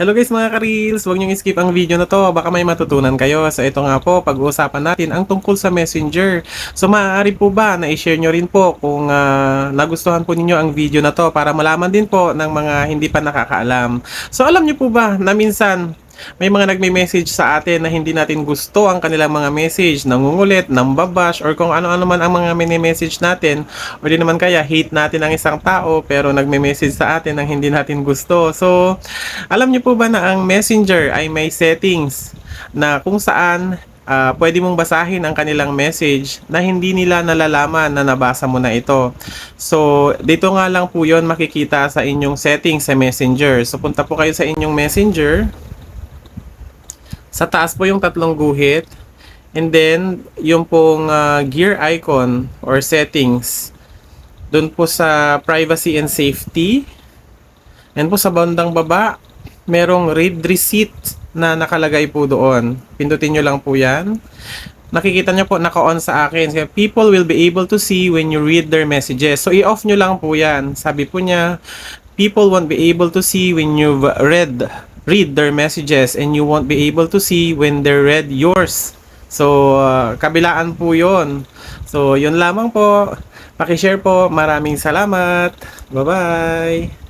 Hello guys mga ka-reels, huwag niyong skip ang video na to, baka may matutunan kayo. So ito nga po, pag-uusapan natin ang tungkol sa Messenger. So maaari po ba na i-share nyo rin po kung ah, nagustuhan po ninyo ang video na to para malaman din po ng mga hindi pa nakakaalam. So alam niyo po ba na minsan may mga nagme-message sa atin na hindi natin gusto ang kanilang mga message, nangungulit, nambabash, or kung ano-ano man ang mga mini-message natin, o di naman kaya hate natin ang isang tao pero nagme-message sa atin ng hindi natin gusto. So, alam niyo po ba na ang messenger ay may settings na kung saan ah, pwede mong basahin ang kanilang message na hindi nila nalalaman na nabasa mo na ito. So, dito nga lang po yon makikita sa inyong settings sa messenger. So, punta po kayo sa inyong messenger. Sa taas po yung tatlong guhit. And then, yung pong ah, gear icon or settings. Doon po sa privacy and safety. And po sa bandang baba, merong read receipt na nakalagay po doon. Pindutin nyo lang po yan. Nakikita nyo po, naka-on sa akin. Kaya, People will be able to see when you read their messages. So, i-off nyo lang po yan. Sabi po niya, people won't be able to see when you've read read their messages and you won't be able to see when they read yours. So, uh, kabilaan po yon. So, yun lamang po. Pakishare po. Maraming salamat. Bye-bye.